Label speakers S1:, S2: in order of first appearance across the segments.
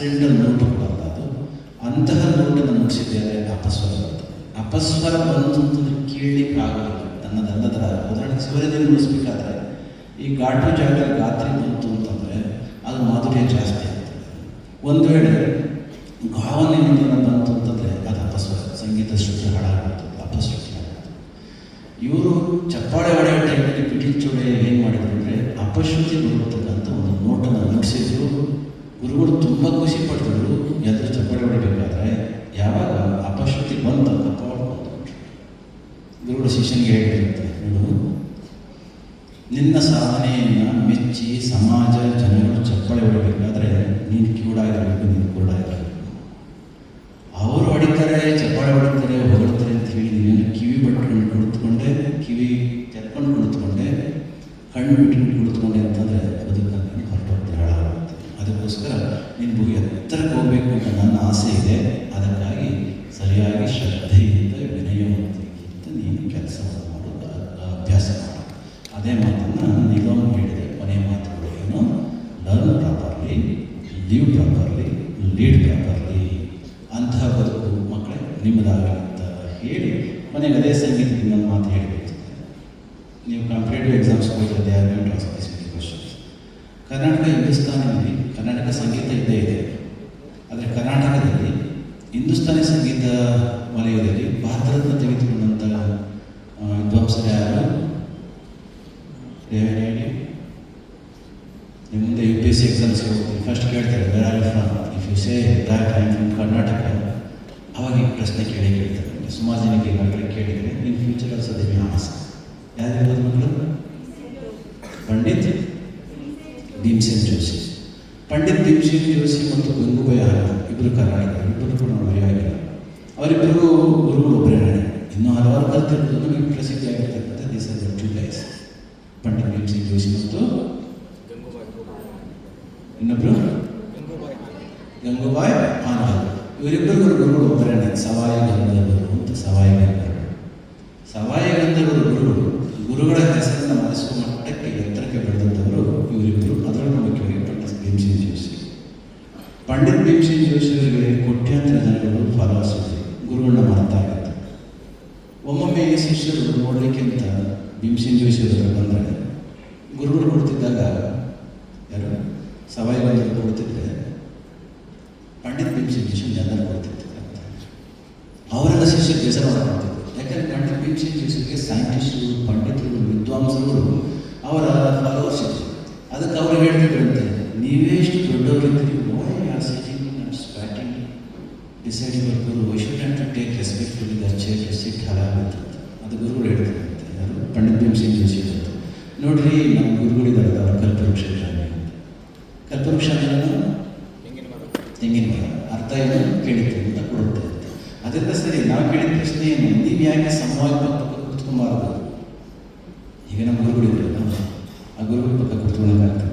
S1: Accidental note ಕೂಡ ಅದು? ಅಂತಹ ನೋಟನ್ನು ನುಡಿಸಿದ್ದೇನೆ ಅಪಸ್ವರ ಬರ್ತದೆ. ಅಪಸ್ವರ ಬಂತು ಅಂತಂದ್ರೆ ಕೇಳಲಿಕ್ಕೆ ಆಗೋದಿಲ್ಲ. ನನ್ನದಲ್ಲದರ ಉದಾಹರಣೆಗೆ ಶಿವರದಲ್ಲಿ ನುಡಿಸ್ಬೇಕಾದ್ರೆ, ಈ ಘಾಟು ಜಾಗ ಗಾತ್ರಿ ಬಂತು ಅಂತಂದರೆ ಅದು ಮಾಧುರ್ಯ ಜಾಸ್ತಿ ಆಗ್ತದೆ. ಒಂದು ವೇಳೆ ಭಾವನೆ ಬಂತು ಅಂತಂದರೆ ಅದು ಅಪಸ್ವರ, ಸಂಗೀತ ಶ್ರುತಿ ಹಾಳಾಗ್ತದೆ ಅಪಶ್ರುತಿ ಆಗ್ತದೆ ಇವರು ಚಪ್ಪಾಳೆ ಹೊಡೆಯೋ ಟೈಮಲ್ಲಿ ಪಿಟೀಲ್ ಚೋಡೆ ಏನು ಮಾಡಿದ್ರು ಅಂದರೆ ಅಪಶ್ರುತಿ ಬರುತ್ತಕ್ಕಂಥ ಒಂದು ನೋಟನ್ನು ನುಡಿಸಿದ್ರು ಗುರುಗಳು ತುಂಬ ಖುಷಿ ಪಡ್ತಿದ್ರು. ಎದುರು ಚಪ್ಪಾಳೆ ಹೊಡಿಬೇಕಾದ್ರೆ ಯಾವಾಗ ಅಪಶ್ರುತಿ ಬಂತು ಹೊಡ್ಕೊಂಡ್ಬಿಟ್ರು ಗುರುಗಳು ಶಿಷ್ಯನಿಗೆ ಹೇಳಿರುತ್ತೆ ನೋಡು, ನಿನ್ನ ಸಾಧನೆಯನ್ನು ಮೆಚ್ಚಿ ಸಮಾಜ ಜನಗಳು ಚಪ್ಪಳೆ ಹೊಡಿಬೇಕಾದ್ರೆ ನೀನು ಕಿವುಡಾಗಿರಬೇಕು ನೀನು ಕುರುಡಾಗಿರಬೇಕು ಅವರು ಹೊಡಿತಾರೆ ಚಪ್ಪಾಳೆ ಹೊಡಿತಾರೆ, ಹೊಗಳ್ತಾರೆ ಅಂತ ಹೇಳಿ ನೀನು ಕಿವಿ ಬಟ್ಕೊಂಡು ಕುಳಿತುಕೊಂಡೆ, ಕಿವಿ ತೆರ್ಕೊಂಡು ಕುಳಿತುಕೊಂಡೆ, ಕಣ್ಣು ಬಿಟ್ಟು ಕುಳಿತುಕೊಂಡೆ ಅಂತಂದರೆ ಅದಕ್ಕೋಸ್ಕರ ಭೂಮಿ ಎತ್ತರಕ್ಕೆ ಹೋಗಬೇಕು ಅಂತ ನನ್ನ ಆಸೆ ಇದೆ. ಅದಕ್ಕಾಗಿ ಸರಿಯಾಗಿ ಶ್ರದ್ಧೆಯಿಂದ ವಿನಯವಂತಿಕೆಯಿಂದ ನೀನು ಕೆಲಸ ಮಾಡೋದು ಅಭ್ಯಾಸ ಮಾಡು. ಅದೇ ಮಾತನ್ನು ನಿಗಮ ಹೇಳಿದೆ. ಕೊನೆಯ ಮಾತುಗಳು ಏನು? Learn properly live properly lead properly ಅಂತಹ ಬದುಕು ಮಕ್ಕಳೇ, ನಿಮ್ಮದಾಗಲಿ ಅಂತ ಹೇಳಿ ಕೊನೆಗೆ ಅದೇ ಸಂಗೀತ ನನ್ನ ಮಾತು ಹೇಳಬೇಕು. ನೀವು ಕಾಂಪಿಟೇಟಿವ್ ಎಕ್ಸಾಮ್ಸ್ ಹೋದರೆ they are going to ask this questions Karnataka ಹಿಂದೂಸ್ತಾನಿಯಲ್ಲಿ Karnataka ಸಂಗೀತ ಇದ್ದೇ ಇದೆ. ಆದರೆ ಕರ್ನಾಟಕದಲ್ಲಿ ಹಿಂದೂಸ್ತಾನಿ ಸಂಗೀತ ವಲಯದಲ್ಲಿ ಭಾರತರತ್ನ ತೆಗೆದುಕೊಂಡಂಥ ವಿದ್ವಾಂಸರ ಯಾರು? ನಿಮ್ಮ ಮುಂದೆ U P S C exams ಹೋಗ್ತೀನಿ. ಫಸ್ಟ್ ಕೇಳ್ತಾರೆ where are from if you say I from Karnataka ಅವಾಗ ಈ ಪ್ರಶ್ನೆ ಕೇಳಿ ಕೇಳ್ತಾರೆ. ಸುಮಾರು ಜನಕ್ಕೆ ಈಗಾಗಲೇ ಕೇಳಿದರೆ in future also they as ಯಾರಿರ್ಬೋದು ಮಕ್ಕಳು? ಪಂಡಿತ್? ಭೀಮ್ಸೇನ್ ಜೋಶಿ. ಪಂಡಿತ್ ಭೀಮಸೇನ್ ಜೋಶಿ ಮತ್ತು ಗಂಗೂಬಾಯಿ ಆನಂದ್ ಇಬ್ಬರು ಕರ್ನಾಟಕ ಇಬ್ಬರು ಕೂಡ ಮದುವೆಯಾಗಿಲ್ಲ ಅವರಿಬ್ಬರು ಗುರುಗಳು ಒಬ್ಬರೇ ಇನ್ನೂ ಹಲವಾರು ಕಲ್ತಿರೋದು ನಮಗೆ ಪ್ರಸಿದ್ಧಿಯಾಗಿರ್ತಕ್ಕಂಥ this are two guys Pandit Bhimsen Joshi ಮತ್ತು ಇನ್ನೊಬ್ಬರು ಗಂಗೂಬಾಯಿ ಆನಂದ್ ಇವರಿಬ್ಬರು ಗುರುಗಳು ಒಬ್ಬರೇ ಸವಾಯಿ ಗಂಧರ್ವರು ಅಂತ ಸವಾಯಿ ಗಂಧರ್ವರು ಸವಾಯಿ ಗಂಧರ್ವರು ಗುರುಗಳು ಗುರುಗಳ ಹೆಸರನ್ನು ಮರೆಸುವ ಪಂಡಿತ್ ಭೀಮಸೇನ್ ಜೋಶಿಯವರಿಗೆ ಕೋಟ್ಯಾಂತರ ಜನಗಳು ಫಾಲೋವರ್ಸ್ ಗುರುಗಳನ್ನ ಮಾಡ್ತಾ ಇದ್ದಾರೆ ಒಮ್ಮೊಮ್ಮೆ ಶಿಷ್ಯರು ನೋಡಲಿಕ್ಕಿಂತ ಭೀಮಸೇನ್ ಜೋಶಿ ಹತ್ರ ಬಂದರೆ, ಗುರುಗಳು ಕೊಡ್ತಿದ್ದಾಗ ಯಾರು? ಸವಾಯಿ ಬಂದರು ಕೊಡ್ತಿದ್ರೆ ಪಂಡಿತ್ ಭೀಮಸೇನ್ ಜೋಶಿ ಜನರು ಕೊಡ್ತಿರ್ತಾರೆ ಅವರೆಲ್ಲ ಶಿಷ್ಯರು ಬೇಸರ ಮಾಡ್ತಿದ್ರು ಯಾಕಂದ್ರೆ ಪಂಡಿತ್ ಭೀಮಸೇನ್ ಜೋಶಿಗೆ ಸೈಂಟಿಸ್ಟರು ಪಂಡಿತರು, ವಿದ್ವಾಂಸರು, ಅವರ ಫಾಲೋವರ್ಸ್ ಅದಕ್ಕೆ ಅವರು ಹೇಳ್ತಿದ್ರಂತೆ ನೀವೇ ಇಷ್ಟು ದೊಡ್ಡವರಿದ್ದೀರಿ. Why are sitting spatting deciding your guru why should to take respectful the chair sit ಹಲಾಗುತ್ತೆ ಅದು ಗುರುಗಳು ಹೇಳ್ತಾರಂತೆ ಯಾರು? ಪಂಡಿತ್ ಭೀಮಸೇನ್ ಜೋಶಿ ಅಂತ. ನೋಡ್ರಿ ನಮ್ಮ ಗುರುಗಳಿದ್ದಾರೆ. ಅವರ ಕಲ್ಪವೃಕ್ಷ. ಕಲ್ಪವೃಕ್ಷ ಅಂದ್ರೆ ತೆಂಗಿನ ಮರ. ಅರ್ಥ ಏನು? ಕೇಳಿದ್ರಿ ಅಂತ ಕೊಡುತ್ತೆ ಅಂತ. ಅದರಿಂದ ಸರಿ ನಾವು ಕೇಳಿದ ಪ್ರಶ್ನೆ ಏನು ನೀವು ಯಾಕೆ ಸಮವಾಗಿ ಪಕ್ಕ ಕೂತ್ಕೊಂಬಾರ್ದು? ಈಗ ನಮ್ಮ ಗುರುಗಳಿದ್ರಲ್ಲ ಆ ಗುರುಗಳ ಪಕ್ಕ ಕೂತ್ಕೊಳ್ಳೋಕ್ಕಾಗ್ತದೆ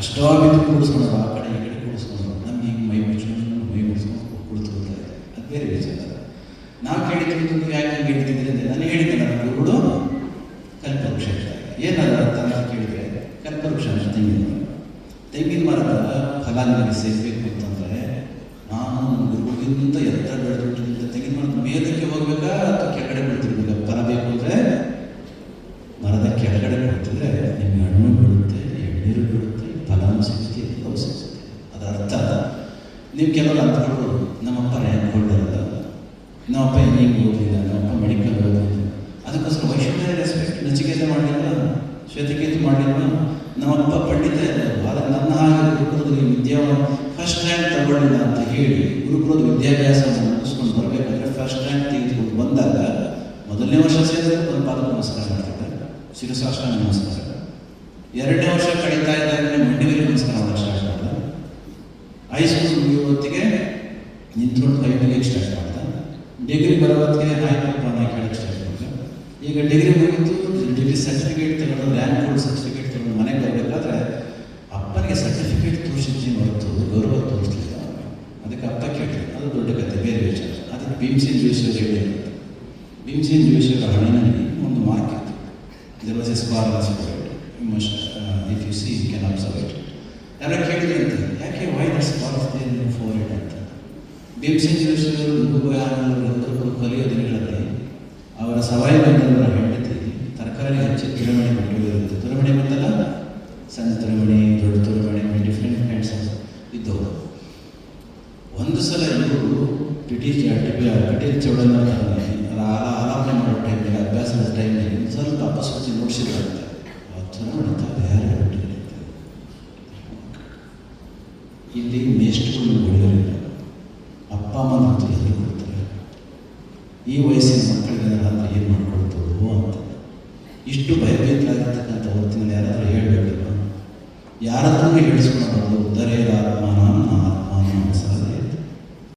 S1: ಕಷ್ಟವಾಗಿದ್ದು ಕೂಡಿಸ್ಕೊಂಡು ಆ ಕಡೆ ಈ ಕಡೆ ಕೂಡಿಸ್ಕೊಂಡು ನಮ್ಗೆ ಹಿಂಗೆ ಮೈ ಮುಚ್ಕೊಂಡು ಮೈ ಮುಚ್ಕೊಂಡು ಕೂಡಿಸ್ಕೊಳ್ತಾ ಇದೆ ಅದು ಬೇರೆ ವಿಚಾರ ನಾವು ಕೇಳಿದ್ವಿ ನೀವು ಯಾಕೆ ಹಿಂಗೆ ಹೇಳ್ತಿದ್ದೀರಿ ಅಂದರೆ, ನಾನು ಹೇಳಿದ್ದೆ ನನ್ನ ಗುರುಗಳು ಕಲ್ಪವೃಕ್ಷ ಏನಲ್ಲ ಅರ್ಥ ಅಂತ ಕೇಳಿದ್ರೆ, ಕಲ್ಪವೃಕ್ಷ ಅಂದರೆ ತೆಂಗಿನ ಮರ. ತೆಂಗಿನ ಮರದ ಫಲ ನನಗೆ ಸೇರಬೇಕು ಅಂತಂದರೆ, ನಾನು ಗುರುಗಳಿಗಿಂತ ಗುರುಗಿಂತ ನೀವು ಕೆಲವರು ಅರ್ಥ ಮಾಡ್ಬೋದು ನಮ್ಮಪ್ಪ ರ್ಯಾಂಕ್ ಹೋಲ್ಡರ್ ಅಲ್ಲ. ನಮ್ಮಪ್ಪ ಇಂಜಿನಿಯರಿಂಗ್ ಓದಿಲ್ಲ ನಮ್ಮಪ್ಪ ಮೆಡಿಕಲ್ ಓದಿಲ್ಲ ಅದಕ್ಕೋಸ್ಕರ ವೈಶ್ವರ್ಯ ರೆಸ್ಪೆಕ್ಟ್ ನಚಿಕೇತ ಮಾಡಿಲ್ಲ ಶ್ವೇತಕೇತು ಮಾಡಲಿಲ್ಲ. ನಮ್ಮಪ್ಪ ಪಂಡಿತ ಇಲ್ಲ ಆದರೆ ನನ್ನ ಹಾಗೆ ಗುರುಕುಲದಲ್ಲಿ ವಿದ್ಯಾ ಫಸ್ಟ್ ರ್ಯಾಂಕ್ ತಗೊಳ್ಳಿಲ್ಲ ಅಂತ ಹೇಳಿ ಗುರುಕುಲದ ವಿದ್ಯಾಭ್ಯಾಸವನ್ನು ಮುಗಿಸ್ಕೊಂಡು ಬರಬೇಕಾದ್ರೆ ಫಸ್ಟ್ ರ್ಯಾಂಕ್ ತೆಗೆದುಕೊಂಡು ಬಂದಾಗ ಮೊದಲನೇ ವರ್ಷ ಸೇರಿದ್ರೆ ಒಂದು ಪಾದ ನಮಸ್ಕಾರ ಮಾಡ್ತಿದ್ದಾರೆ ಶಿರಸಾಷ್ಟಾಂಗ ನಮಸ್ಕಾರ. ಎರಡನೇ ವರ್ಷ ಕಳೀತಾ ಇದ್ದಾಗ ಮಂಡಿಗೆ ನಮಸ್ಕಾರ ಮಾಡಕ್ಕೆ ಸ್ಟಾರ್ಟ್ ಮಾಡ್ದ ಹೈಸ್ಕೂಲ್ ಮುಗಿಯೋ ಹೊತ್ತಿಗೆ ನಿಂತ್ಕೊಂಡು ಕೈ ಮೇಲೆ ಸ್ಟಾರ್ಟ್ ಮಾಡ್ದ ಡಿಗ್ರಿ ಬರೋ ಹೊತ್ತಿಗೆ ಹಾಯ್ ಪಾನ ಕೇಳಕ್ಕೆ ಸ್ಟಾರ್ಟ್ ಮಾಡ್ದ ಈಗ ಡಿಗ್ರಿ ಬಂದಿತ್ತು ಡಿಗ್ರಿ ಸರ್ಟಿಫಿಕೇಟ್ ತಗೊಂಡು ರ್ಯಾಂಕ್ ಕೋಡ್ ಸರ್ಟಿಫಿಕೇಟ್ ತಗೊಂಡು ಮನೆಗೆ ಬರಬೇಕಾದ್ರೆ ಅಪ್ಪನಿಗೆ ಸರ್ಟಿಫಿಕೇಟ್ ತೋರಿಸಿದ್ದೀನಿ ಹೊರತು, ಗೌರವ ತೋರಿಸ್ಲಿಲ್ಲ. ಅದಕ್ಕೆ ಅಪ್ಪ ಕೇಳಿದ್ರು, ಅದು ದೊಡ್ಡ ಕತೆ, ಬೇರೆ ವಿಚಾರ. ಅದಕ್ಕೆ ಭೀಮಸೇನ್ ಜೋಶಿ ಅವರು ಹೇಳಿದ್ರು ಭೀಮಸೇನ್ ಜೋಶಿಯವರ ಅವರ ಹಣ್ಣಿನಲ್ಲಿ ಒಂದು ಮಾರ್ಕ್ ಇತ್ತು. There was a if you see can observe it ಯಾರೋ ಕೇಳಿದೆ ಅಂತ ಯಾಕೆ why is thus balls then for it ಅಂತ ಭೀಮಸೇನ್ ಜೋಶಿಯವರು ಮುಂಬೈ ಕಲಿಯೋ ದಿನಗಳಲ್ಲಿ ಅವರ ಸವಾಯಿ ಬಂದವರ ಹೆಂಡತಿ ತರಕಾರಿ ಹಚ್ಚಿ ತಿರುಮಣೆ ಬಿಟ್ಟಿರುವಂತೆ ತಿರುಮಣೆ ಬಂದಲ್ಲ ಸಣ್ಣ ತುರಮಣೆ ದೊಡ್ಡ ತಿರುಮಣೆ ಡಿಫ್ರೆಂಟ್ ಕೈಂಡ್ಸ್ ಇದ್ದವು ಒಂದು ಸಲ ಇವರು ಪಿಟಿ ಪಿಟಿ ಚೌಡನ್ನ ಆರಾಮ ಮಾಡೋ ಟೈಮಲ್ಲಿ ಅಭ್ಯಾಸದ ಟೈಮಲ್ಲಿ ಸ್ವಲ್ಪ ಅಪಸ್ವಚಿ ವಾಪಸ್ ಹಚ್ಚಿ ನೋಡಿಸಿದ್ರು ಇಲ್ಲಿ ಮೇಷ್ಟ್ರುಗಳು ಹೊಡೆಯೋರಿಲ್ಲ ಅಪ್ಪ ಅಮ್ಮನ ಹತ್ರ ಹೇಗೆ ಕೊಡ್ತಾರೆ ಈ ವಯಸ್ಸಿನ ಮಕ್ಕಳಿಗೆ ಅದನ್ನು ಏನು ಮಾಡ್ಕೊಳ್ಬೋದು ಅಂತ. ಇಷ್ಟು ಭಯಭೀತರಾಗಿರ್ತಕ್ಕಂಥ ಹೊತ್ತಿನಲ್ಲಿ ಯಾರಾದರೂ ಹೇಳಬೇಕಲ್ವ? ಯಾರಾದ್ರೂ ಹೇಳಿಸ್ಕೊಳ್ಬಾರ್ದು